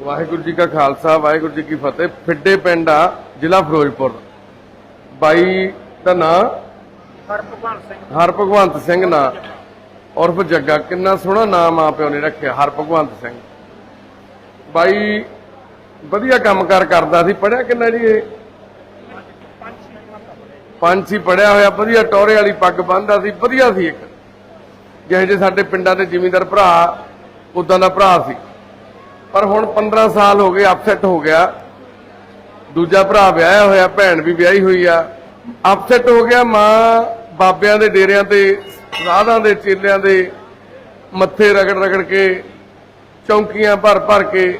ਵਾਹਿਗੁਰੂ ਜੀ ਕਾ ਖਾਲਸਾ ਵਾਹਿਗੁਰੂ ਜੀ ਕੀ ਫਤਿਹ। ਫਿੱਡੇ ਪਿੰਡ ਆ ਜ਼ਿਲ੍ਹਾ ਫਿਰੋਜ਼ਪੁਰ। ਬਾਈ ਦਾ ਨਾਂ ਹਰਭਗਵਾਨ ਸਿੰਘ। ਹਰ ਭਗਵੰਤ ਸਿੰਘ ਨਾਂ। ਉਰਫ ਜੱਗਾ ਕਿੰਨਾ ਸੋਹਣਾ ਨਾਮ ਆ ਪਿਓ ਨੇ ਰੱਖਿਆ ਹਰ ਭਗਵੰਤ ਸਿੰਘ। ਬਾਈ ਵਧੀਆ ਕੰਮਕਾਰ ਕਰਦਾ ਸੀ ਪੜਿਆ ਕਿੰਨਾ ਜੀ ਇਹ? ਹੀ ਪੜਿਆ ਹੋਇਆ ਵਧੀਆ ਟੋਰੇ ਵਾਲੀ ਪੱਗ ਬੰਨਦਾ ਸੀ ਵਧੀਆ ਸੀ ਇੱਕ। ਜਿਹੇ ਜਿਹੇ ਸਾਡੇ ਪਿੰਡਾਂ ਦੇ ਜ਼ਿਮੀਂਦਾਰ ਭਰਾ ਉਦਾਂ ਦਾ ਭਰਾ ਸੀ। ਪਰ ਹੁਣ 15 ਸਾਲ ਹੋ ਗਏ ਅਪਸੈਟ ਹੋ ਗਿਆ। ਦੂਜਾ ਭਰਾ ਵਿਆਹਿਆ ਹੋਇਆ, ਭੈਣ ਵੀ ਵਿਆਹੀ ਹੋਈ ਆ। ਅਪਸੈਟ ਹੋ ਗਿਆ ਮਾਂ ਬਾਬਿਆਂ ਦੇ ਡੇਰਿਆਂ ਤੇ, ਰਾਧਾਂ ਦੇ ਚੇਲਿਆਂ ਦੇ ਮੱਥੇ ਰਗੜ ਰਗੜ ਕੇ, ਚੌਂਕੀਆਂ ਭਰ ਭਰ ਕੇ,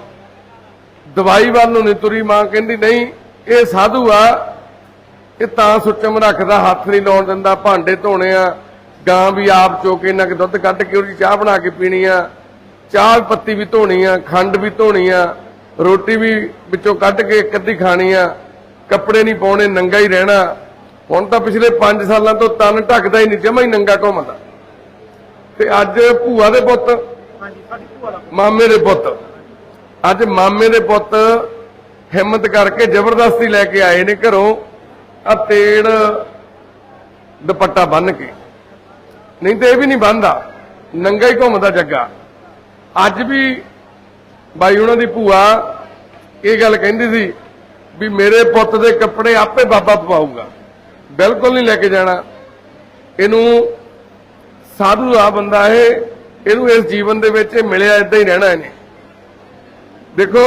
ਦਵਾਈ ਵੱਲ ਨੂੰ ਨਹੀਂ ਤੁਰੀ ਮਾਂ, ਕਹਿੰਦੀ ਨਹੀਂ, ਇਹ ਸਾਧੂ ਆ। ਇਹ ਤਾਂ ਸੁੱਚਮ ਰੱਖਦਾ, ਹੱਥ ਨਹੀਂ ਲਾਉਣ ਦਿੰਦਾ, ਭਾਂਡੇ ਧੋਣੇ ਆ, ਗਾਂ ਵੀ ਆਪ ਚੋ ਕੇ ਇਹਨਾਂ ਦੁੱਧ ਕੱਢ ਕੇ ਉਹਦੀ ਚਾਹ ਬਣਾ ਕੇ ਪੀਣੀ ਆ। ਚਾਹ ਪੱਤੀ ਵੀ ਧੋਣੀ ਆ ਖੰਡ ਵੀ ਧੋਣੀ ਆ ਰੋਟੀ ਵੀ ਵਿੱਚੋਂ ਕੱਢ ਕੇ ਇੱਕ ਅੱਧੀ ਖਾਣੀ ਆ ਕੱਪੜੇ ਨਹੀਂ ਪਾਉਣੇ ਨੰਗਾ ਹੀ ਰਹਿਣਾ। ਹੁਣ ਤਾਂ ਪਿਛਲੇ 5 ਸਾਲਾਂ ਤੋਂ ਤਨ ਢੱਕਦਾ ਹੀ ਨਹੀਂ ਜਮਾ ਹੀ ਨੰਗਾ ਘੁੰਮਦਾ। ਤੇ ਅੱਜ ਭੂਆ ਦੇ ਪੁੱਤ। ਮਾਮੇ ਦੇ ਪੁੱਤ। ਅੱਜ ਮਾਮੇ ਦੇ ਪੁੱਤ ਹਿੰਮਤ ਕਰਕੇ ਜ਼ਬਰਦਸਤੀ ਲੈ ਕੇ ਆਏ ਨੇ ਘਰੋਂ ਆ ਤੇੜ ਦੁਪੱਟਾ ਬੰਨ ਕੇ। ਨਹੀਂ ਤੇ ਇਹ ਵੀ ਨਹੀਂ ਬੰਨਦਾ ਨੰਗਾ ਹੀ ਘੁੰਮਦਾ ਜੱਗਾ। ਅੱਜ ਵੀ ਬਾਈ ਉਹਨਾਂ ਦੀ ਭੂਆ ਇਹ ਗੱਲ ਕਹਿੰਦੀ ਸੀ ਵੀ ਮੇਰੇ ਪੁੱਤ ਦੇ ਕੱਪੜੇ ਆਪੇ ਬਾਬਾ ਪਵਾਊਗਾ। ਬਿਲਕੁਲ ਨਹੀਂ ਲੈ ਕੇ ਜਾਣਾ। ਇਹਨੂੰ ਸਾਧੂ ਆ ਬੰਦਾ ਇਹ, ਇਹਨੂੰ ਇਸ ਜੀਵਨ ਦੇ ਵਿੱਚ ਇਹ ਮਿਲਿਆ ਇਦਾਂ ਹੀ ਰਹਿਣਾ ਇਹਨੇ। ਦੇਖੋ,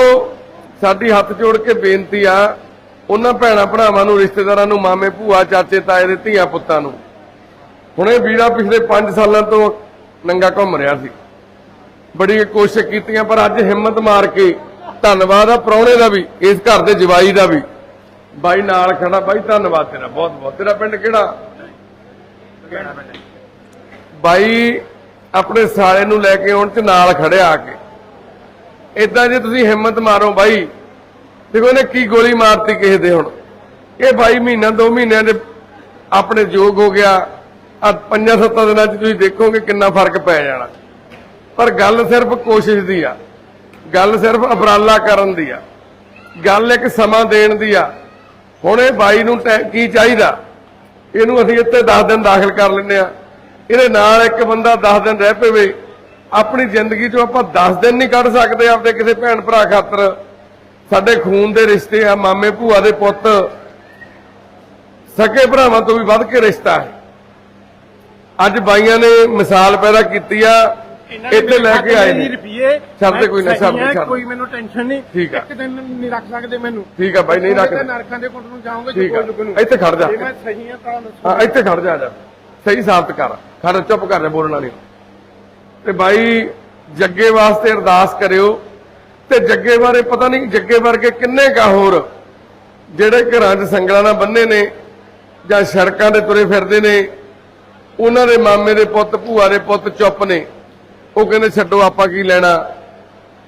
ਸਾਡੀ ਹੱਥ ਜੋੜ ਕੇ ਬੇਨਤੀ ਆ, ਉਹਨਾਂ ਭੈਣਾ ਭਰਾਵਾਂ ਨੂੰ, ਰਿਸ਼ਤੇਦਾਰਾਂ ਨੂੰ, ਮਾਮੇ, ਭੂਆ, ਚਾਚੇ, ਤਾਏ ਦੇ ਧੀਆਂ ਪੁੱਤਾਂ ਨੂੰ। ਹੁਣ ਇਹ ਵੀਰਾ ਪਿਛਲੇ 5 ਸਾਲਾਂ ਤੋਂ ਨੰਗਾ ਘੁੰਮ ਰਿਹਾ ਸੀ। ਬੜੀ ਕੋਸ਼ਿਸ਼ ਕੀਤੀਆਂ, ਪਰ ਅੱਜ ਹਿੰਮਤ ਮਾਰ ਕੇ ਧੰਨਵਾਦ ਆ ਪ੍ਰਾਹੁਣੇ ਦਾ ਵੀ, ਇਸ ਘਰ ਦੇ ਜਵਾਈ ਦਾ ਵੀ। ਬਾਈ ਨਾਲ ਖੜਾ, ਬਾਈ ਧੰਨਵਾਦ ਤੇਰਾ, ਬਹੁਤ ਬਹੁਤ। ਤੇਰਾ ਪਿੰਡ ਕਿਹੜਾ? ਬਾਈ ਆਪਣੇ ਸਾਲੇ ਨੂੰ ਲੈ ਕੇ ਆਉਣ ਚ ਨਾਲ ਖੜਿਆ ਆ ਕੇ। ਇਦਾਂ ਜੇ ਤੁਸੀਂ ਹਿੰਮਤ ਮਾਰੋ ਬਾਈ, ਦੇਖੋ ਇਹਨੇ ਕੀ ਗੋਲੀ ਮਾਰਤੀ ਕਿਸੇ ਦੇ ਹੁਣ। ਇਹ ਬਾਈ ਮਹੀਨਾ, ਦੋ ਮਹੀਨਿਆਂ ਦੇ ਆਪਣੇ ਯੋਗ ਹੋ ਗਿਆ। ਆ ਪੰਜਾਂ ਸੱਤਾਂ ਦਿਨਾਂ ਚ ਤੁਸੀਂ ਦੇਖੋਗੇ ਕਿੰਨਾ ਫ਼ਰਕ ਪੈ ਜਾਣਾ। ਪਰ ਗੱਲ ਸਿਰਫ ਕੋਸ਼ਿਸ਼ ਦੀ ਆ। ਗੱਲ ਸਿਰਫ ਅਪਰਾਲਾ ਕਰਨ ਦੀ ਆ। ਗੱਲ ਇੱਕ ਸਮਾਂ ਦੇਣ ਦੀ ਆ। ਹੁਣ ਇਹ ਬਾਈ ਨੂੰ ਟੈ- ਕੀ ਚਾਹੀਦਾ? ਇਹਨੂੰ ਅਸੀਂ ਇੱਥੇ 10 ਦਿਨ ਦਾਖਲ ਕਰ ਲੈਂਦੇ ਆ। ਇਹਦੇ ਨਾਲ ਇੱਕ ਬੰਦਾ 10 ਦਿਨ ਰਹਿ ਪਵੇ। ਆਪਣੀ ਜ਼ਿੰਦਗੀ ਚੋਂ ਆਪਾਂ 10 ਦਿਨ ਨਹੀਂ ਕੱਢ ਸਕਦੇ ਆਪਦੇ ਕਿਸੇ ਭੈਣ ਭਰਾ ਖਾਤਰ। ਸਾਡੇ ਖੂਨ ਦੇ ਰਿਸ਼ਤੇ ਆ, ਮਾਮੇ ਭੂਆ ਦੇ ਪੁੱਤ। ਸਕੇ ਭਰਾਵਾਂ ਤੋਂ ਵੀ ਵੱਧ ਕੇ ਰਿਸ਼ਤਾ ਹੈ। ਅੱਜ ਬਾਈਆਂ ਨੇ ਮਿਸਾਲ ਪੈਦਾ ਕੀਤੀ ਆ। ਇੱਥੇ ਲੈ ਕੇ ਆਏ ਨੇ। ਰੁਪਏ ਛੱਡ ਦੇ ਕੋਈ ਨਾ, ਛੱਡ ਦੇ, ਛੱਡ। ਕੋਈ ਮੈਨੂੰ ਟੈਨਸ਼ਨ ਨਹੀਂ। ਠੀਕ ਆ। ਇੱਕ ਦਿਨ ਨਹੀਂ ਰੱਖ ਸਕਦੇ ਮੈਨੂੰ। ਠੀਕ ਆ ਬਾਈ ਨਹੀਂ ਰੱਖ ਨਰਕਾਂ ਦੇ ਕੁੰਡ ਨੂੰ ਜਾਊਂਗਾ ਜੇ ਆ। ਕੋਈ ਨੂੰ। ਇੱਥੇ ਖੜ ਜਾ। ਮੈਂ ਸਹੀ ਹਾਂ ਤਾਂ ਦੱਸੋ। ਹਾਂ ਇੱਥੇ ਖੜ ਜਾ ਜਾ। ਸਹੀ ਸਾਬਤ ਕਰ। ਖੜ ਚੁੱਪ ਕਰ ਜਾ ਬੋਲਣਾ ਨਹੀਂ ਤੇ ਬਾਈ ਜੱਗੇ ਵਾਸਤੇ ਅਰਦਾਸ ਕਰਿਓ। ਤੇ ਜੱਗੇ ਬਾਰੇ ਪਤਾ ਨਹੀਂ ਜੱਗੇ ਵਰਗੇ ਕਿੰਨੇ ਕਾ ਹੋਰ ਜਿਹੜੇ ਘਰਾਂ 'ਚ ਸੰਗਲਾਂ ਨਾਲ ਬੰਨੇ ਨੇ ਜਾਂ ਸੜਕਾਂ ਤੇ ਤੁਰੇ ਫਿਰਦੇ ਨੇ ਉਹਨਾਂ ਦੇ ਮਾਮੇ ਦੇ ਪੁੱਤ ਭੂਆ ਦੇ ਪੁੱਤ ਚੁੱਪ ਨੇ। ਉਹ ਕਹਿੰਦੇ ਛੱਡੋ ਆਪਾਂ ਕੀ ਲੈਣਾ?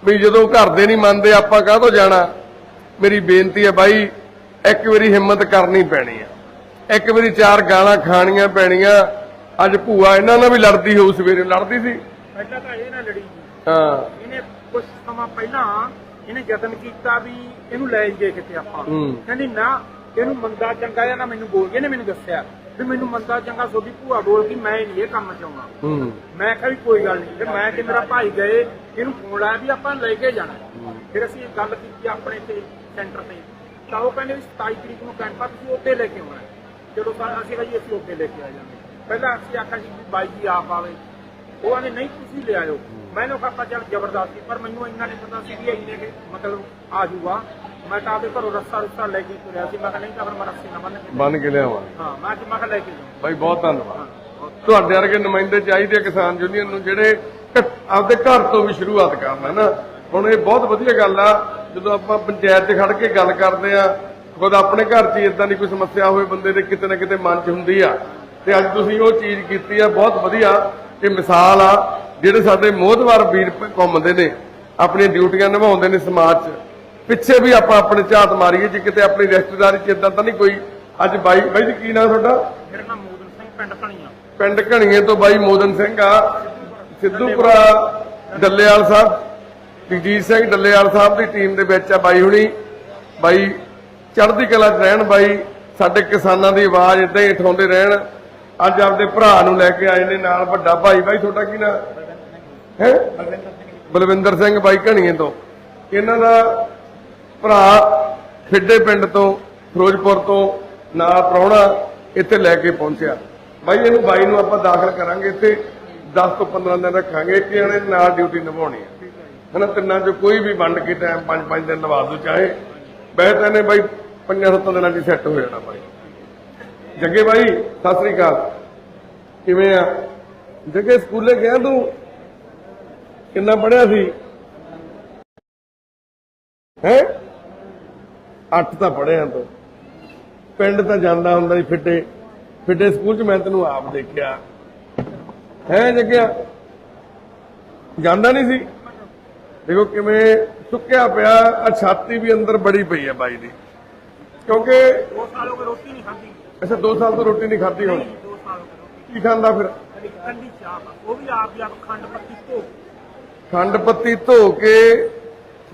ਵੀ ਜਦੋਂ ਘਰ ਦੇ ਨਹੀਂ ਮੰਨਦੇ ਆਪਾਂ ਕਾਹਤੋਂ ਜਾਣਾ? ਮੇਰੀ ਬੇਨਤੀ ਹੈ ਬਾਈ ਇੱਕ ਵਾਰੀ ਹਿੰਮਤ ਕਰਨੀ ਪੈਣੀ ਆ। ਇੱਕ ਵਾਰੀ ਚਾਰ ਗਾਲਾਂ ਖਾਣੀਆਂ ਪੈਣੀਆਂ। ਅੱਜ ਭੂਆ ਇਹਨਾਂ ਨਾਲ ਵੀ ਲੜਦੀ ਹੋਊ ਸਵੇਰੇ। ਲੜਦੀ ਸੀ? ਪਹਿਲਾਂ ਤਾਂ ਇਹ ਨਾ ਲੜੀ। ਹਾਂ। ਇਹਨੇ ਕੁਝ ਸਮਾਂ ਪਹਿਲਾਂ ਇਹਨੇ ਯਤਨ ਕੀਤਾ ਵੀ ਇਹਨੂੰ ਲੈ ਜਾਈਏ ਕਿਤੇ ਆਪਾਂ। ਕਹਿੰਦੀ ਨਾ ਇਹਨੂੰ ਮੰਦਾ ਚੰਗਾ ਜਾਂ ਨਾ ਮੈਨੂੰ ਬੋਲ ਕੇ ਇਹਨੇ ਮੈਨੂੰ ਦੱਸਿਆ। ਵੀ ਮੈਨੂੰ ਮੰਦਾ ਚੰਗਾ ਤੁਹਾਡੀ ਭੂਆ ਬੋਲ ਗਈ ਮੈਂ ਨਹੀਂ ਇਹ ਕੰਮ ਚਾਹੁੰਦਾ। ਮੈਂ ਕਿਹਾ ਵੀ ਕੋਈ ਗੱਲ ਨਹੀਂ ਤੇ ਮੈਂ ਤੇ ਮੇਰਾ ਭਾਈ ਗਏ ਇਹਨੂੰ ਫੋਨ ਲਾਇਆ ਵੀ ਆਪਾਂ ਲੈ ਕੇ ਜਾਣਾ। ਫਿਰ ਅਸੀਂ ਗੱਲ ਕੀਤੀ ਆਪਣੇ ਤੇ ਸੈਂਟਰ ਤੇ। ਤਾਂ ਉਹ ਕਹਿੰਦੇ ਵੀ 27 ਤਰੀਕ ਨੂੰ ਕੈਂਪ ਆ ਤੁਸੀਂ ਉੱਤੇ ਲੈ ਕੇ ਆਉਣਾ ਸਾ- ਅਸੀਂ ਕਿਹਾ ਅਸੀਂ ਉੱਤੇ ਲੈ ਕੇ ਆ ਜਾਵਾਂਗੇ ਪਹਿਲਾਂ ਅਸੀਂ ਆਖਿਆ ਸੀ ਵੀ ਬਾਈ ਜੀ ਆਪ ਆਵੇ। ਉਹ ਕਹਿੰਦੇ ਨਹੀਂ ਤੁਸੀਂ ਲੈ ਆਇਓ। ਮੈਨੂੰ ਖਾਪਾ ਚੱਲ ਜ਼ਬਰਦਸਤੀ ਪਰ ਮੈਨੂੰ ਇੰਨਾ ਨਹੀਂ ਪਤਾ ਸੀ ਵੀ ਇੰਨੇ ਕਿ ਮਤਲਬ ਆ ਜਾਊਗਾ ਮੈਂ ਤਾਂ ਆਪਦੇ ਘਰੋਂ ਰੱਸਾ ਰੁੱਸਾ ਲੈ ਕੇ ਤੁਰਿਆ ਸੀ। ਮੈਂ ਕਿਹਾ ਨਹੀਂ ਤਾਂ ਫਿਰ ਮੈਂ ਰੱਸੀ ਨਾ ਬੰਨ ਕੇ ਲਿਆਵਾਂ। ਹਾਂ ਮੈਂ ਅੱਜ ਮੈਂ ਕਿਹਾ ਲੈ ਕੇ ਜਾਵਾਂ ਬਾਈ ਬਹੁਤ ਧੰਨਵਾਦ। ਤੁਹਾਡੇ ਵਰਗੇ ਨੁਮਾਇੰਦੇ ਚਾਹੀਦੇ ਕਿਸਾਨ ਯੂਨੀਅਨ ਨੂੰ ਜਿਹੜੇ ਆਪਦੇ ਘਰ ਤੋਂ ਵੀ ਸ਼ੁਰੂਆਤ ਕਰਨ ਨਾ? ਹੁਣ ਇਹ ਬਹੁਤ ਵਧੀਆ ਗੱਲ ਆ ਜਦੋਂ ਆਪਾਂ ਪੰਚਾਇਤ 'ਚ ਖੜ ਕੇ ਗੱਲ ਕਰਦੇ ਆ ਖੁਦ ਆਪਣੇ ਘਰ 'ਚ ਹੀ ਇਦਾਂ ਦੀ ਕੋਈ ਸਮੱਸਿਆ ਹੋਵੇ ਬੰਦੇ ਦੇ ਕਿਤੇ ਨਾ ਕਿਤੇ ਮਨ 'ਚ ਹੁੰਦੀ ਆ। ਤੇ ਅੱਜ ਤੁਸੀਂ ਉਹ ਚੀਜ਼ ਕੀਤੀ ਆ ਬਹੁਤ ਵਧੀਆ। ਇਹ ਮਿਸਾਲ ਆ ਜਿਹੜੇ ਸਾਡੇ ਮੋਹਦਵਾਰ ਵੀਰ ਘੁੰਮਦੇ ਨੇ ਆਪਣੀਆਂ ਡਿਊਟੀਆਂ ਨਿਭਾਉਂਦੇ ਨੇ ਸਮਾਜ 'ਚ। ਪਿੱਛੇ ਵੀ ਆਪਾਂ ਆਪਣੇ ਝਾਤ ਮਾਰੀਏ ਜੇ ਕਿਤੇ ਆਪਣੀ ਰਿਸ਼ਤੇਦਾਰੀ 'ਚ ਇਦਾਂ ਤਾਂ ਨਹੀਂ ਕੋਈ। ਅੱਜ ਬਾਈ ਬਾਈ ਜੀ ਕੀ ਨਾਮ ਤੁਹਾਡਾ? ਮੇਰਾ ਨਾਮ ਮੋਦਨ ਸਿੰਘ ਪਿੰਡ ਧਣੀਆਂ ਪਿੰਡ ਘਣੀਏ ਤੋਂ ਬਾਈ ਮੋਦਨ ਸਿੰਘ ਆ। ਸਿੱਧੂਪੁਰਾ ਡੱਲੇਵਾਲ ਸਾਹਿਬ ਜਗਜੀਤ ਸਿੰਘ ਡੱਲੇਵਾਲ ਸਾਹਿਬ ਦੀ ਟੀਮ ਦੇ ਵਿੱਚ ਆ ਬਾਈ ਹੁਣੀ। ਬਾਈ ਚੜ੍ਹਦੀ ਕਲਾ 'ਚ ਰਹਿਣ ਬਾਈ ਸਾਡੇ ਕਿਸਾਨਾਂ ਦੀ ਆਵਾਜ਼ ਇਦਾਂ ਹੀ ਉਠਾਉਂਦੇ ਰਹਿਣ। ਅੱਜ ਆਪਦੇ ਭਰਾ ਨੂੰ ਲੈ ਕੇ ਆਏ ਨੇ ਨਾਲ ਵੱਡਾ ਭਾਈ। ਬਾਈ ਤੁਹਾਡਾ ਕੀ ਨਾਂ? ਹੈ? ਬਲਵਿੰਦਰ ਸਿੰਘ ਬਾਈ ਘਣੀਏ ਤੋਂ। ਇਹਨਾਂ ਦਾ ਭਰਾ ਫਿੱਡੇ ਪਿੰਡ ਤੋਂ, ਫਿਰੋਜ਼ਪੁਰ ਤੋਂ ਨਾਲ ਪ੍ਰਾਹੁਣਾ ਇੱਥੇ ਲੈ ਕੇ ਪਹੁੰਚਿਆ। ਬਾਈ, ਇਹਨੂੰ ਬਾਈ ਨੂੰ ਆਪਾਂ ਦਾਖਲ ਕਰਾਂਗੇ ਇੱਥੇ। 10 ਤੋਂ 15 ਦਿਨ ਰੱਖਾਂਗੇ ਕਿ ਇਹਨੇ ਨਾਲ ਡਿਊਟੀ ਨਿਭਾਉਣੀ ਹੈ। ਹਨਾ, ਤਿੰਨਾਂ ਚੋਂ ਕੋਈ ਵੀ ਵੰਡ ਕੇ ਟਾਈਮ 5-5 ਦਿਨ ਲਵਾ ਦੋ, ਚਾਹੇ ਵੈਸੇ ਇਹਨੇ ਬਾਈ 5-7 ਦਿਨਾਂ 'ਚ ਸੈੱਟ ਹੋ ਜਾਣਾ ਬਾਈ। ਜੱਗੇ ਬਾਈ, ਸਤਿ ਸ੍ਰੀ ਅਕਾਲ। ਕਿਵੇਂ ਆ? ਜੱਗੇ, ਸਕੂਲੇ ਗਿਆ ਤੂੰ? ਕਿੰਨਾ ਪੜਿਆ ਸੀ? ਹੈ? ਅੱਠ ਤਾਂ ਪੜਿਆ ਤੂੰ। ਪਿੰਡ ਤਾਂ ਜਾਂਦਾ ਹੁੰਦਾ ਸੀ ਫਿੱਟੇ। ਫਿੱਟੇ ਸਕੂਲ 'ਚ ਮੈਂ ਤੈਨੂੰ ਆਪ ਦੇਖਿਆ। ਹੈ ਜੱਗਿਆ। ਜਾਂਦਾ ਨਹੀਂ ਸੀ। ਦੇਖੋ ਕਿਵੇਂ ਸੁੱਕਿਆ ਪਿਆ ਆ ਛਾਤੀ ਵੀ ਅੰਦਰ ਬੜੀ ਪਈ ਹੈ ਬਾਈ ਦੀ। ਕਿਉਂਕਿ ਦੋ ਸਾਲ ਹੋ ਗਏ ਰੋਟੀ ਨਹੀਂ ਖਾਧੀ। ਅੱਛਾ 2 ਸਾਲ ਤੋਂ ਰੋਟੀ ਨਹੀਂ ਖਾਧੀ ਹੁਣ। ਦੋ ਸਾਲ ਹੋ ਗਏ ਰੋਟੀ। ਕੀ ਖਾਂਦਾ ਫਿਰ? ਕੰਡੀ ਚਾਹ ਉਹ ਵੀ ਆਪ ਹੀ ਆਪ ਖੰਡ ਪੱਤੀ ਧੋ। ਖੰਡ ਪੱਤੀ ਧੋ ਕੇ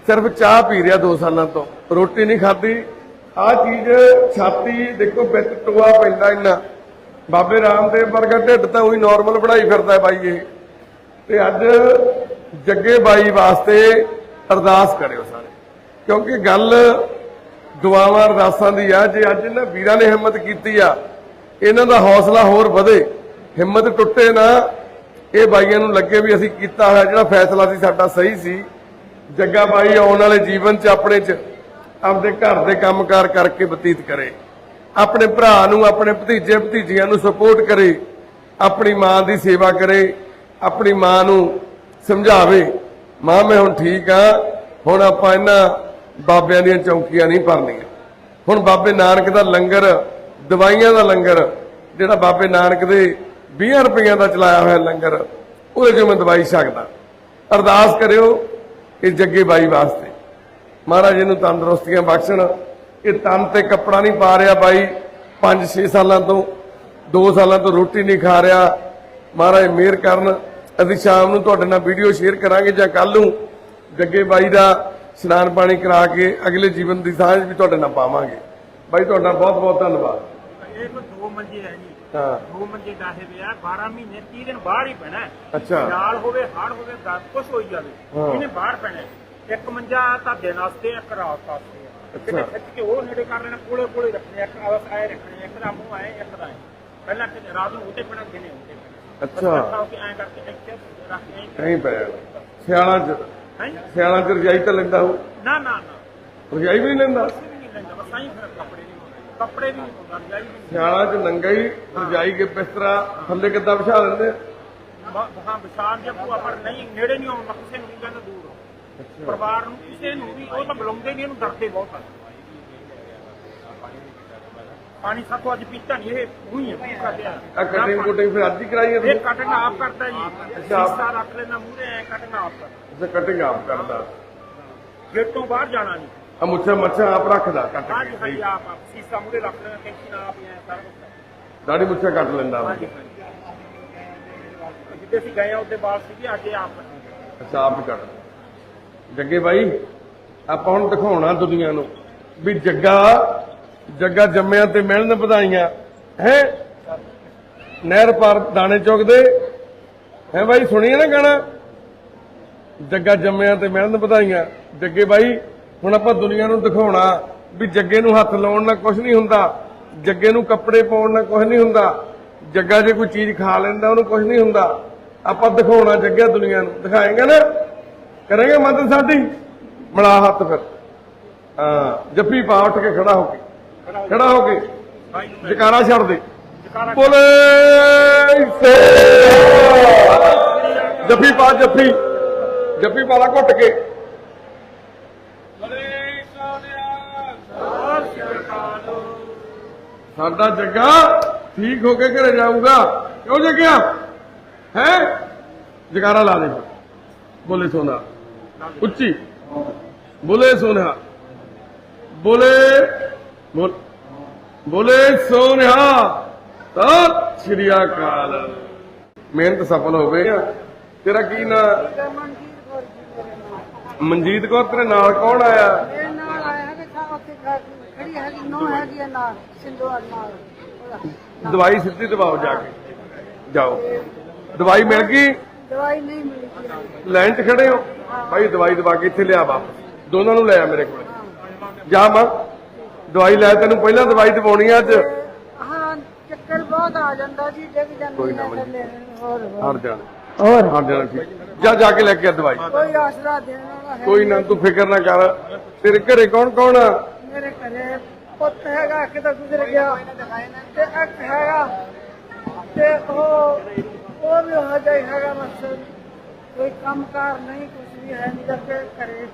ਸਿਰਫ ਚਾਹ ਪੀ ਰਿਹਾ 2 ਸਾਲਾਂ ਤੋਂ, ਰੋਟੀ ਨਹੀਂ ਖਾਧੀ। ਆ ਚੀਜ਼ ਛਾਤੀ, ਦੇਖੋ ਵਿੱਚ ਟੋਆ ਪੈਂਦਾ ਇੰਨਾ। ਬਾਬੇ ਰਾਮਦੇਵ ਵਰਗਾ ਢਿੱਡ ਤਾਂ ਉਹੀ ਨਾਰਮਲ ਬਣਾਈ ਫਿਰਦਾ ਬਾਈ ਇਹ। ਤੇ ਅੱਜ ਜੱਗੇ ਬਾਈ ਵਾਸਤੇ ਅਰਦਾਸ ਕਰਿਓ ਸਾਰੇ। ਕਿਉਂਕਿ ਗੱਲ ਦੁਆਵਾਂ ਅਰਦਾਸਾਂ ਦੀ ਆ, ਜੇ ਅੱਜ ਇਹਨਾਂ ਵੀਰਾਂ ਨੇ ਹਿੰਮਤ ਕੀਤੀ ਆ, ਇਹਨਾਂ ਦਾ ਹੌਸਲਾ ਹੋਰ ਵਧੇ। ਹਿੰਮਤ ਟੁੱਟੇ ਨਾ, ਇਹ ਬਾਈਆਂ ਨੂੰ ਲੱਗੇ ਵੀ ਅਸੀਂ ਕੀਤਾ ਹੋਇਆ ਜਿਹੜਾ ਫੈਸਲਾ ਸੀ, ਸਾਡਾ ਸਹੀ ਸੀ। ਜੱਗਾ ਬਾਈ ਆਉਣ ਵਾਲੇ ਜੀਵਨ 'ਚ ਆਪਣੇ 'ਚ ਆਪਦੇ ਘਰ ਦੇ ਕੰਮਕਾਰ ਕਰਕੇ ਬਤੀਤ ਕਰੇ। ਆਪਣੇ ਭਰਾ ਨੂੰ, ਆਪਣੇ ਭਤੀਜੇ, ਭਤੀਜੀਆਂ ਨੂੰ ਸਪੋਰਟ ਕਰੇ। ਆਪਣੀ ਮਾਂ ਦੀ ਸੇਵਾ ਕਰੇ। ਆਪਣੀ ਮਾਂ ਨੂੰ ਸਮਝਾਵੇ, ਮਾਂ ਮੈਂ ਹੁਣ ਠੀਕ ਆ, ਹੁਣ ਆਪਾਂ ਇਹਨਾਂ ਬਾਬਿਆਂ ਦੀਆਂ ਚੌਕੀਆਂ ਨਹੀਂ ਭਰਨੀਆਂ। ਹੁਣ ਬਾਬੇ ਨਾਨਕ ਦਾ ਲੰਗਰ, ਦਵਾਈਆਂ ਦਾ ਲੰਗਰ, ਜਿਹੜਾ ਬਾਬੇ ਨਾਨਕ ਦੇ 20 ਰੁਪਈਆਂ ਦਾ ਚਲਾਇਆ ਹੋਇਆ ਲੰਗਰ, ਉਹਦੇ 'ਚੋਂ ਮੈਂ ਦਵਾਈ ਛਕਦਾ। ਅਰਦਾਸ ਕਰਿਓ ਇਹ ਜੱਗੇ ਬਾਈ ਵਾਸਤੇ। ਮਹਾਰਾਜ ਇਹਨੂੰ ਤੰਦਰੁਸਤੀਆਂ ਬਖਸ਼ਣ। ਇਹ ਤਨ ਤੇ ਕੱਪੜਾ ਨਹੀਂ ਪਾ ਰਿਹਾ ਬਾਈ 5-6 ਸਾਲਾਂ ਤੋਂ 2 ਸਾਲਾਂ ਤੋਂ ਰੋਟੀ ਨਹੀਂ ਖਾ ਰਿਹਾ। ਮਹਾਰਾਜ ਮਿਹਰ ਕਰਨ। ਅਸੀਂ ਸ਼ਾਮ ਨੂੰ ਤੁਹਾਡੇ ਨਾਲ ਵੀਡੀਓ ਸ਼ੇਅਰ ਕਰਾਂਗੇ ਜਾਂ ਕੱਲ ਨੂੰ ਜੱਗੇ ਬਾਈ ਦਾ ਇਸ਼ਨਾਨ ਪਾਣੀ ਕਰਾ ਕੇ ਅਗਲੇ ਜੀਵਨ ਦੀ ਸਾਂਝ ਵੀ ਤੁਹਾਡੇ ਨਾਲ ਪਾਵਾਂਗੇ। ਬਾਈ, ਤੁਹਾਡਾ ਬਹੁਤ ਬਹੁਤ ਧੰਨਵਾਦ। ਇਹ ਕੋਈ ਦੋ ਮੰਜੇ ਹੈ ਜੀ। ਹਾਂ ਦੋ ਮੰਜੇ ਡਾਹੇ ਵੇ ਆ 12 ਮਹੀਨੇ 30 ਦਿਨ ਬਾਹਰ ਹੀ ਪੈਣਾ। ਅੱਛਾ। ਨਾਲ ਹੋਵੇ ਹੜ ਹੋਵੇ ਦਸ ਕੁਛ ਹੋਈ ਜਾਵੇ। ਇਹਨੇ ਬਾਹਰ ਪੈਣਾ। ਇੱਕ ਮੰਜਾ ਤਾਂ ਦਿਨ ਵਾਸਤੇ ਇੱਕ ਰਾਤ ਵਾਸਤੇ। ਕਿਤੇ ਅੱਛਾ। ਖਿੱਚ ਕੇ ਉਹ ਨੇੜੇ ਕਰ ਲੈਣਾ ਕੋਲੇ ਕੋਲੇ ਰੱਖਣੇ ਇੱਕ ਆਵਸ ਆਏ ਰੱਖਣੇ ਇੱਕ ਦਾ ਮੂੰਹ ਆਏ ਇੱਕ ਦਾ ਪਹਿਲਾਂ ਕਿ ਰਾਤ ਨੂੰ ਉੱਤੇ ਪੈਣਾ ਦਿਨੇ ਉੱਤੇ ਪੈਣਾ ਅੱਛਾ। ਐਂ ਕਰਕੇ ਇੱਥੇ ਰੱਖ ਕੇ ਨਹੀਂ ਪਿਆ ਸਿਆਲਾਂ 'ਚ ਸਿਆਲਾਂ 'ਚ ਰਜਾਈ ਤਾਂ ਲੈਂਦਾ ਹੋ ਨਾ ਨਾ ਨਾ ਰਜਾਈ ਵੀ ਨਹੀਂ ਲੈਂਦਾ ਨਹੀਂ ਲੈਂਦਾ ਬਸ ਆਈ ਫਿਰ ਕੱਪੜੇ। ਕੱਪੜੇ ਵੀ ਰਜਾਈ ਵੀ 'ਚ ਨੰਗਾ ਹੀ ਰਜਾਈ ਕੇ ਬਿਸਤਰਾ ਥੱਲੇ ਕਿੱਦਾਂ ਵਿਛਾ ਦਿੰਦੇ? ਹਾਂ ਵਿਸ਼ਾਲ ਜੇ ਭੂਆ ਪਰ ਨਹੀਂ ਨੇੜੇ ਨਹੀਂ ਆਉਂਦਾ ਕਿਸੇ ਨੂੰ ਕਹਿੰਦਾ ਦੂਰ ਰਹੋ। ਪਰਿਵਾਰ ਨੂੰ ਕਿਸੇ ਨੂੰ ਵੀ ਉਹ ਤਾਂ ਬੁਲਾਉਂਦੇ ਨਹੀਂ ਇਹਨੂੰ ਡਰਦੇ ਬਹੁਤ ਆ। ਪਾਣੀ ਸਾਥੋਂ ਅੱਜ ਪੀਤਾ ਨਹੀਂ ਇਹ ਉਹੀ ਹੈ ਕਰਦੇ ਆ ਕਟਿੰਗ ਕੁਟਿੰਗ ਫਿਰ ਅੱਜ ਹੀ ਕਰਾਈ ਹੈ ਇਹ ਕੱਟਣਾ ਆਪ ਕਰਦਾ ਜੀ। ਅੱਛਾ। ਸੀਸਾ ਰੱਖ ਲੈਣਾ ਮੂਹਰੇ ਐ ਕੱਟਣਾ ਆਪ ਕਰਦਾ। ਤੁਸੀਂ ਕਟਿੰਗ ਆਪ ਕਰਦਾ। ਗੇਟ ਤੋਂ ਬਾਹਰ ਜਾਣਾ ਨਹੀਂ ਆ ਮੁੱਛਾਂ ਮੱਛਾਂ ਆਪ ਰੱਖਦਾ ਕੱਟ ਹਾਂਜੀ ਹਾਂਜੀ ਕੇ ਆਪ ਆਪ। ਸੀਸਾ ਮੂਹਰੇ ਰੱਖ ਲੈਣਾ ਟੈਂਕੀ ਨਾਲ ਆਪ ਹੀ ਐ ਸਾਰਾ ਕੁਝ ਦਾੜੀ ਮੁੱਛਾਂ ਕੱਟ ਲੈਂਦਾ। ਹਾਂਜੀ ਹਾਂਜੀ। ਜਿੱਦੇ ਅਸੀਂ ਗਏ ਆ ਉਹਦੇ ਬਾਅਦ ਸੀਗੇ ਇਹ ਆਪ ਕੱਟਣਗੇ। ਅੱਛਾ ਆਪ ਹੀ ਕੱਟ ਜੱਗੇ ਬਾਈ ਆਪਾਂ ਹੁਣ ਦਿਖਾਉਣਾ ਦੁਨੀਆ ਨੂੰ ਵੀ ਜੱਗਾ ਜੱਗਾ ਜੰਮਿਆ ਤੇ ਮਿਲਣ ਵਧਾਈਆਂ ਹੈ? ਨਹਿਰ ਪਾਰ ਦਾਣੇ ਚੁਗਦੇ। ਹੈ ਬਾਈ ਸੁਣੀਏ ਨਾ ਗਾਣਾ? ਜੱਗਾ ਜੰਮਿਆ ਤੇ ਮਿਲਣ ਵਧਾਈਆਂ। ਜੱਗੇ ਬਾਈ ਹੁਣ ਆਪਾਂ ਦੁਨੀਆ ਨੂੰ ਦਿਖਾਉਣਾ ਵੀ ਜੱਗੇ ਨੂੰ ਹੱਥ ਲਾਉਣ ਨਾਲ ਕੁਝ ਨਹੀਂ ਹੁੰਦਾ, ਜੱਗੇ ਨੂੰ ਕੱਪੜੇ ਪਾਉਣ ਨਾਲ ਕੁਝ ਨਹੀਂ ਹੁੰਦਾ, ਜੱਗਾ ਜੇ ਕੋਈ ਚੀਜ਼ ਖਾ ਲੈਂਦਾ ਉਹਨੂੰ ਕੁਝ ਨਹੀਂ ਹੁੰਦਾ। ਆਪਾਂ ਦਿਖਾਉਣਾ ਜੱਗਾ ਦੁਨੀਆ ਨੂੰ। ਦਿਖਾਏਗਾ ਨਾ? ਕਰੇਗਾ ਮਦਦ ਸਾਡੀ? ਮਿਲਾ ਹੱਥ ਫਿਰ। ਹਾਂ, ਜੱਫੀ ਪਾ, ਉੱਠ ਕੇ ਖੜਾ ਹੋ ਕੇ। ਖੜਾ ਹੋ ਕੇ। ਭਾਈ ਜਕਾਰਾ ਛੱਡ ਦੇ। ਬੋਲੇ ਸੇ ਜੱਫੀ ਪਾ, ਜੱਫੀ। ਜੱਫੀ ਪਾ ਲਾ, ਘੁੱਟ ਕੇ। ਸਾਡਾ ਜੱਗਾ ਠੀਕ ਹੋ ਕੇ ਘਰੇ ਜਾਊਗਾ। ਕਿਉਂ ਜੱਗਿਆ? ਹੈ? ਜਕਾਰਾ ਲਾ ਦੇ। ਬੋਲੇ ਸੋਨਾ। ਉੱਚੀ। ਬੋਲੇ ਸੋਨਾ। ਬੋਲੇ ਬੋਲ ਸੋਨਿਹਾ ਸਤਿ ਸ਼੍ਰੀ ਅਕਾਲ। ਮਿਹਨਤ ਸਫਲ ਹੋਵੇ। ਤੇਰਾ ਕੀ ਨਾਂ? ਮਨਜੀਤ ਕੌਰ ਤੇਰੇ ਨਾਲ ਕੌਣ ਆਇਆ? ਮੇਰੇ ਨਾਲ ਆਇਆ ਕਿ ਸਾਹਿਬ ਉੱਥੇ ਖੜ- ਖੜੀ ਹੈਗੀ ਨੋ ਹੈਗੀ ਹੈ ਨਾਲ ਸਿੰਧੂਵਾਲ ਨਾਲ ਉਹਦਾ। ਦਵਾਈ ਸਿੱਧੀ ਦਵਾਓ ਜਾ ਕੇ। ਜਾਓ। ਦਵਾਈ ਮਿਲ ਗਈ? ਦਵਾਈ ਨਹੀਂ ਮਿਲੀ ਜੀ। ਲਾਈਨ 'ਚ ਖੜੇ ਹੋ? ਭਾਈ ਦਵਾਈ ਦਵਾ ਕੇ ਇੱਥੇ ਲਿਆ ਵਾਪਸ। ਦੋਨਾਂ ਨੂੰ ਲੈ ਆ ਮੇਰੇ ਕੋਲ। ਜਾ ਮਾਂ। ਦਵਾਈ ਲੈ ਤੈਨੂੰ ਪਹਿਲਾਂ ਦਵਾਈ ਦਵਾਉਣੀ ਆ ਅੱਜ। ਹਾਂ ਚੱਕਰ ਬਹੁਤ ਆ ਜਾਂਦਾ ਜੀ ਡਿੱਗ ਕੋਈ ਜਾਂਦੀ ਨਾ ਹੈ ਥੱਲੇ ਹੋਰ ਹੋਰ। ਜਾਣਾ। ਹੋਰ। ਹਟ ਜਾਣਾ ਠੀਕ। ਜਾ ਜਾ ਕੇ ਲੈ ਕੇ ਆ ਦਵਾਈ। ਕੋਈ ਆਸਰਾ ਦੇਣ ਵਾਲਾ ਹੈ ਕੋਈ ਨਾ ਤੂੰ ਫਿਕਰ ਨਾ ਕਰ। ਤੇਰੇ ਘਰੇ ਕੌਣ ਕੌਣ ਆ? ਮੇਰੇ ਘਰੇ ਪੁੱਤ ਹੈਗਾ ਕਿਤੇ ਗੁਜ਼ਰ ਗਿਆ ਤੇ ਇੱਕ ਹੈਗਾ ਤੇ ਉਹ ਉਹ ਵੀ ਹੋ ਜਾਈ ਹੈਗਾ ਬਸ। ਕੋਈ ਕੰਮਕਾਰ ਨਹੀਂ ਕੁਝ ਵੀ ਹੈ ਨਹੀਂ ਜਦ ਘਰੇ।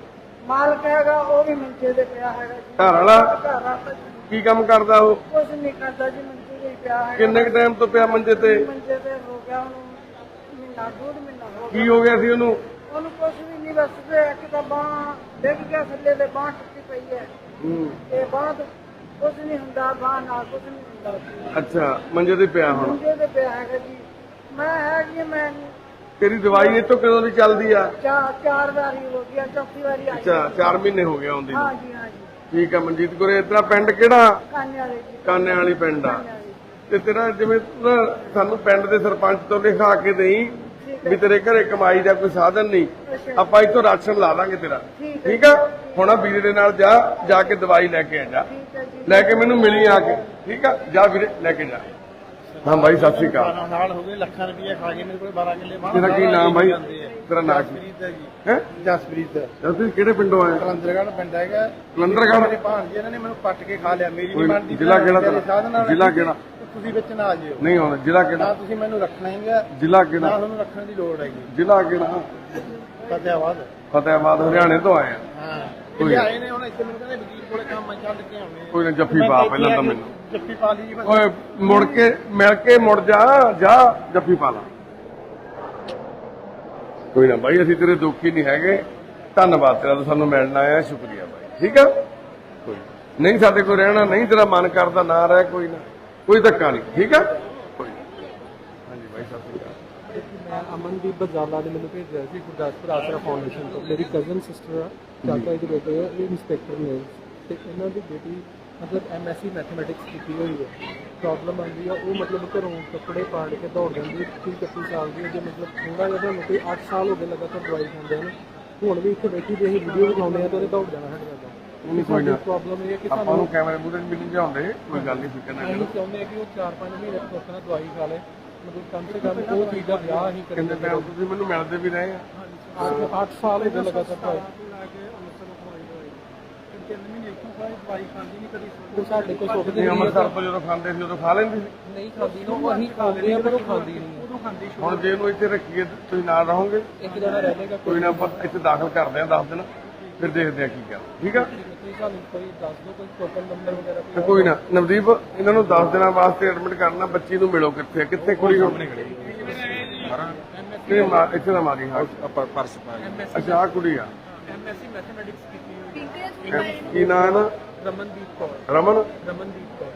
ਮਾਲਕ ਹੈਗਾ ਉਹ ਵੀ ਮੰਜੇ ਤੇ ਪਿਆ ਹੈਗਾ ਘਰ ਵਾਲਾ? ਕੀ ਕੰਮ ਕਰਦਾ ਉਹ? ਕੁਝ ਨਹੀਂ ਕਰਦਾ ਜੀ ਮੰਜੇ ਤੇ ਹੀ ਪਿਆ ਹੈਗਾ। ਕਿੰਨੇ ਕ ਟਾਈਮ ਤੋਂ ਪਿਆ ਮੰਜੇ ਤੇ? ਮੰਜੇ ਤੇ ਹੋ ਗਿਆ ਉਹਨੂੰ ਮਹੀਨਾ ਡੂਢ ਮਹੀਨਾ ਹੋ ਗਿਆ। ਕੀ ਹੋ ਗਿਆ ਸੀ ਉਹਨੂੰ? ਉਹਨੂੰ ਕੁਝ ਵੀ ਨਹੀਂ ਬਸ ਤੇ ਇੱਕ ਤਾਂ ਬਾਂਹ ਡਿੱਗ ਗਿਆ ਥੱਲੇ ਤੇ ਬਾਂਹ ਟੁੱਟੀ ਪਈ ਹੈ ਹੂੰ, ਤੇ ਬਾਂਹ ਤੋਂ ਕੁਝ ਨਹੀਂ ਹੁੰਦਾ ਬਾਂਹ ਨਾਲ ਕੁਝ ਨਹੀਂ ਹੁੰਦਾ। ਜੀ। ਅੱਛਾ ਮੰਜੇ ਤੇ ਪਿਆ ਹੁਣ? ਮੰਜੇ ਤੇ ਪਿਆ ਹੈਗਾ ਜੀ। ਮੈਂ ਹੈਗੀ ਮੈਂ ਤੇਰੀ ਦਵਾਈ ਇਹ ਤੋਂ ਕਦੋਂ ਦੀ ਚੱਲਦੀ ਆ? ਚਾਰ ਚਾਰ ਵਾਰੀ ਹੋ ਗਿਆ ਚੌਥੀ ਵਾਰੀ ਆਈ ਅੱਛਾ 4 ਮਹੀਨੇ ਹੋ ਗਏ ਆਉਂਦੀ। ਹਾਂ ਜੀ ਹਾਂ ਜੀ ਠੀਕ ਆ ਮਨਜੀਤ ਗੁਰੇ ਤੇਰਾ ਪਿੰਡ ਕਿਹੜਾ? ਕਾਨੇ ਵਾਲੇ ਜੀ। ਕਾਨੇ ਵਾਲੀ ਪਿੰਡ ਆ। ਤੇ ਤੇਰਾ ਜਿਵੇਂ ਸਾਨੂੰ ਪਿੰਡ ਦੇ ਸਰਪੰਚ ਤੋਂ ਲਿਖਾ ਕੇ ਦੇਈ ਵੀ ਤੇਰੇ ਘਰੇ ਕਮਾਈ ਦਾ ਕੋਈ ਸਾਧਨ ਨਹੀਂ। ਆਪਾਂ ਇੱਥੋਂ ਰਾਸ਼ਨ ਲਾ ਦਾਂਗੇ ਤੇਰਾ। ਠੀਕ ਆ? ਹੁਣ ਆ ਵੀਰੇ ਦੇ ਨਾਲ ਜਾ ਜਾ ਕੇ ਦਵਾਈ ਲੈ ਕੇ ਆ ਜਾ। ਜੀ ਲੈ ਕੇ ਮੈਨੂੰ ਮਿਲੀ ਆ ਕੇ ਠੀਕ ਆ? ਜਾ ਵੀਰੇ ਲੈ ਕੇ ਜਾ। ਹਾਂ ਬਾਈ ਸਤਿ ਸ਼੍ਰੀ ਅਕਾਲ। ਨਾਲ ਹੋ ਗਏ ਲੱਖਾਂ ਰੁਪਏ ਖਾ ਗਏ ਮੇਰੇ ਕੋਲ 12 ਕਿੱਲੇ ਬਾਹਰ। ਤੇਰਾ ਕੀ ਨਾਮ ਬਾਈ ਤੇਰਾ ਨਾਮ ਕੀ? ਜਸਪ੍ਰੀਤ ਹੈ ਜੀ। ਹੈ? ਜਸਪ੍ਰੀਤ। ਤੁਸੀਂ ਕਿਹੜੇ ਪਿੰਡੋਂ ਆਏ? ਕਲੰਦਰਗੜ੍ਹ ਪਿੰਡ ਹੈਗਾ। ਕਲੰਦਰਗੜ੍ਹ? ਮੇਰੀ ਭਾਣਜੀ ਇਹਨਾਂ ਨੇ ਮੈਨੂੰ ਪੱਟ ਕੇ ਖਾ ਲਿਆ। ਮੇਰੀ ਨਹੀਂ ਬਣਦੀ ਜ਼ਿਲ੍ਹਾ ਕਿਹੜਾ ਤੇਰਾ? ਜ਼ਿਲ੍ਹਾ ਕਿਹੜਾ? ਤੁਸੀਂ ਵਿੱਚ ਨਾ ਆ ਜਿਓ। ਨਹੀਂ ਆਉਂਦਾ ਜ਼ਿਲ੍ਹਾ ਨਾ ਕਿਹੜਾ? ਤੁਸੀਂ ਮੈਨੂੰ ਰੱਖਣਾ ਹੈਗਾ। ਜ਼ਿਲ੍ਹਾ ਨਾ ਕਿਹੜਾ ਤੁਹਾਨੂੰ ਰੱਖਣ ਦੀ ਲੋੜ ਹੈਗੀ। ਜ਼ਿਲ੍ਹਾ ਕਿਹੜਾ? ਫਤਿਆਬਾਦ ਫਤਿਆਬਾਦ ਹਰਿਆਣੇ ਤੋਂ ਆਏ ਆ। ਹਾਂ। ਕੋਈ ਆਏ ਨੇ ਹੁਣ ਇੱਥੇ ਮੈਨੂੰ ਕਹਿੰਦੇ ਵਕੀਲ ਕੋਲੇ ਕੰਮ ਆ ਛੱਡ ਕੇ ਆਉਣੇ ਕੋਈ ਨਾ ਜੱਫੀ ਪਾ ਪਹਿਲਾਂ ਤਾਂ ਮੈਨੂੰ। ਜੱਫੀ ਪਾ ਲਈ ਜੀ ਬਸ ਓਏ ਮੁੜ ਕੇ ਮਿਲ ਕੇ ਮੁੜ ਜਾ ਜਾ ਜੱਫੀ ਪਾ ਲਾ। ਕੋਈ ਨਾ ਬਾਈ ਅਸੀਂ ਤੇਰੇ ਦੁੱਖੀ ਨਹੀਂ ਹੈਗੇ। ਧੰਨਵਾਦ ਤੇਰਾ ਤੂੰ ਸਾਨੂੰ ਮਿਲਣ ਆਇਆ ਸ਼ੁਕਰੀਆ ਬਾਈ। ਠੀਕ ਆ? ਕੋਈ। ਨਹੀਂ ਸਾਡੇ ਕੋਲ ਰਹਿਣਾ ਨਹੀਂ ਤੇਰਾ ਮਨ ਕਰਦਾ ਨਾ ਰਹਿ ਕੋਈ ਨਾ। ਕੋਈ ਧੱਕਾ ਨਹੀਂ ਠੀਕ ਆ? ਕੋਈ ਨਾ। ਹਾਂਜੀ ਬਾਈ ਸਤਿ ਸ਼੍ਰੀ ਅਕਾਲ। ਮੈਂ ਅਮਨਦੀਪ ਬਜਾਲਾ ਨੇ ਮੈਨੂੰ ਭੇਜਿਆ ਸੀ ਗੁਰਦਾਸਪੁਰ ਆਸਰਾ ਫਾਊਂਡੇਸ਼ਨ ਤੋਂ। ਮੇਰੀ ਕਜ਼ਨ ਸਿਸਟਰ ਆ। ਚਾਚਾ ਜੀ ਦੇ ਬੇਟੇ ਇਹ ਇੰਸਪੈਕਟਰ ਨੇ ਤੇ ਇਹਨਾਂ ਦੀ ਬੇਟੀ ਮਤਲਬ ਐਮਐਸਸੀ ਮੈਥਮੈਟਿਕਸ ਕੀਤੀ ਹੋਈ ਹੈ। ਪ੍ਰੋਬਲਮ ਆਉਂਦੀ ਆ ਉਹ ਮਤਲਬ ਘਰੋਂ ਕੱਪੜੇ ਪਾੜ ਕੇ ਦੌੜ ਜਾਂਦੀ 30 31 ਸਾਲ ਦੀ ਹੈ ਜੇ ਮਤਲਬ ਥੋੜਾ ਜਿਹਾ ਤੁਹਾਨੂੰ ਕੋਈ 8 ਸਾਲ ਹੋ ਗਏ ਲਗਾਤਾਰ ਦਵਾਈ ਖਾਂਦੇ ਨੇ ਹੁਣ ਵੀ ਇੱਥੇ ਬੈਠੀ ਦੇ ਇਹ ਵੀਡੀਓ ਦਿਖਾਉਂਦੇ ਆ ਤਾਂ ਉਹਦੇ ਦੌੜ ਜਾਣਾ ਹਟ ਜਾਂਦਾ ਨਹੀਂ ਕੋਈ ਨਾ। ਪ੍ਰੋਬਲਮ ਇਹ ਹੈ ਕਿ ਆਪਾਂ ਸਾਨੂੰ ਨੂੰ ਕੈਮਰੇ ਮੂਹਰੇ ਨਹੀਂ ਜਾਂਦੇ ਕੋਈ ਗੱਲ ਨਹੀਂ ਫਿਕਰ ਨਾ ਅਸੀਂ ਕਰੋ। ਚਾਹੁੰਦੇ ਆ ਕਿ ਉਹ 4-5 ਮਹੀਨੇ ਤੱਕ ਆਪਣਾ ਦਵਾਈ ਖਾ ਲੇ। ਮਤਲਬ ਕਮ ਸੇ ਕਮ ਉਹ ਚੀਜ਼ ਦਾ ਵਿਆਹ ਹੀ ਕਿੰਨੇ ਕਰੀਏ ਟਾਈਮ ਤੁਸੀਂ ਮੈਨੂੰ ਮਿਲਦੇ ਵੀ ਰਹੇ ਆ? 8 ਸਾਲ ਹੋ ਗਏ ਲਗਾਤਾਰ ਦਵਾਈ। ਉਹ ਸਾਡੇ ਕੋਲ ਸੁੱਕਦੇ ਨਹੀਂ ਨਹੀਂ ਅੰਮ੍ਰਿਤਸਰ ਤੋਂ ਜਦੋਂ ਖਾਂਦੇ ਸੀ ਉਦੋਂ ਖਾ ਲੈਂਦੇ ਸੀ? ਨਹੀਂ ਖਾਂਦੀ ਨਾ ਉਹ ਅਸੀਂ ਖਾਂਦੇ ਆ ਪਰ ਉਹ ਖਾਂਦੀ ਨਹੀਂ। ਉਦੋਂ ਖਾਂਦੀ ਹੁਣ ਜੇ ਇਹਨੂੰ ਇੱਥੇ ਰੱਖੀਏ ਤੁਸੀਂ ਨਾਲ ਰਹੋਗੇ? ਇੱਕ ਜਣਾ ਰਹਿ ਜਾਏਗਾ ਕੋਈ ਨਾ ਆਪਾਂ ਇੱਥੇ ਦਾਖਲ ਕਰਦੇ ਆ 10 ਦਿਨ ਫਿਰ ਦੇਖਦੇ ਆ ਕੀ ਕਰਨਾ ਠੀਕ ਆ? ਤੁਸੀਂ ਸਾਨੂੰ ਕੋਈ ਦੱਸ ਦਿਓ ਕੋਈ ਟੋਕਨ ਨੰਬਰ ਵਗੈਰਾ ਤੇ ਕੋਈ ਨਾ ਨਵਦੀਪ ਇਹਨਾਂ ਨੂੰ 10 ਦਿਨਾਂ ਵਾਸਤੇ ਐਡਮਿਟ ਕਰਨਾ ਬੱਚੀ ਨੂੰ ਮਿਲੋ ਕਿੱਥੇ ਕਿੱਥੇ ਕੁੜੀ ਹੋ। ਨਹੀਂ ਇੱਥੇ ਨਾ ਮਾਰੀ ਹਾਂ ਪਰਸ ਪਾ ਅੱਛਾ ਆਹ ਕੁੜੀ ਆ। ਐਮਐਸਸੀ ਮੈਥਮੈਟਿਕਸ ਕੀ ਨਾਂ ਹੈ ਨਾ? ਰਮਨਦੀਪ ਕੌਰ। ਰਮਨ? ਰਮਨਦੀਪ ਕੌਰ।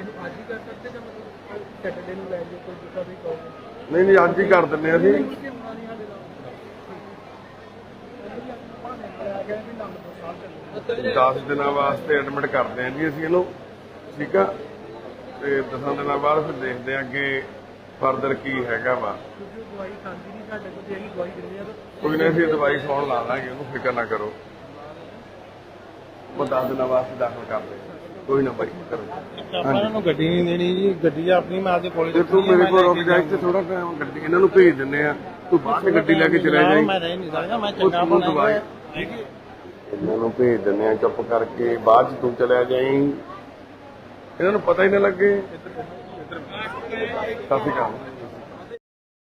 ਇਹਨੂੰ ਅੱਜ ਹੀ ਕਰ ਸਕਦੇ ਜਾਂ ਮਤਲਬ ਸੈਟਰਡੇ ਨੂੰ ਲੈ ਜਾਓ ਕੋਈ ਦੂਸਰਾ ਵੀ ਕਹੋਗੇ? ਨਹੀਂ ਨਹੀਂ ਅੱਜ ਹੀ ਕਰ ਦਿੰਨੇ ਆ ਅਸੀਂ 10 ਦਿਨਾਂ ਵਾਸਤੇ ਐਡਮਿਟ ਕਰਦੇ ਆ ਜੀ ਅਸੀਂ ਇਹਨੂੰ ਠੀਕ ਆ? ਤੇ 10 ਦਿਨਾਂ ਬਾਅਦ ਫਿਰ ਦੇਖਦੇ ਆ ਅੱਗੇ ਫਰਦਰ ਕੀ ਹੈਗਾ ਵਾ। ਕਿਉਂਕਿ ਉਹ ਦਵਾਈ ਖਾਂਦੀ ਨਹੀਂ ਸਾਡੇ ਕੋਲ ਜੇ ਅਸੀਂ ਦਵਾਈ ਦਿੰਦੇ ਆ। ਕੋਈ ਨਾ ਅਸੀਂ ਦਵਾਈ ਖਾਣ ਲਾ ਦਾਂਗੇ ਉਹਨੂੰ ਫਿਕਰ ਨਾ ਕਰੋ। ਉਹ 10 ਦਿਨਾਂ ਵਾਸਤੇ ਦਾਖਲ ਕਰ ਦੇ ਕੋਈ ਨਾ ਬਾਈ ਕਰੋ। ਆਪਾਂ ਨੂੰ ਗੱਡੀ ਨਹੀਂ ਦੇਣੀ ਜੀ ਗੱਡੀ ਆਪਣੀ ਮੈਂ ਆਪਦੇ ਕੋਲੇ ਤੂੰ ਮੇਰੇ ਕੋਲ ਰੁਕ ਜਾ ਇੱਥੇ ਥੋੜਾ ਟਾਈਮ ਗੱਡੀ ਇਹਨਾਂ ਨੂੰ ਭੇਜ ਦਿੰਨੇ ਆ। ਤੂੰ ਬਾਅਦ ਚ ਗੱਡੀ ਲੈ ਕੇ ਚਲੇ ਜਾਈਂ। ਮੈਂ ਰਹਿ ਨਹੀਂ ਸਕਦਾ ਮੈਂ ਚੰਗਾ ਤੂੰ ਬਣਾ ਇਹਨਾਂ ਨੂੰ ਭੇਜ ਦਿੰਨੇ ਆ ਚੁੱਪ ਕਰਕੇ ਬਾਅਦ ਚ ਤੂੰ ਚਲਿਆ ਜਾਈਂ। ਇਹਨਾਂ ਨੂੰ ਪਤਾ ਹੀ ਨਾ ਲੱਗੇ। ਸਤਿ ਸ਼੍ਰੀ ਅਕਾਲ।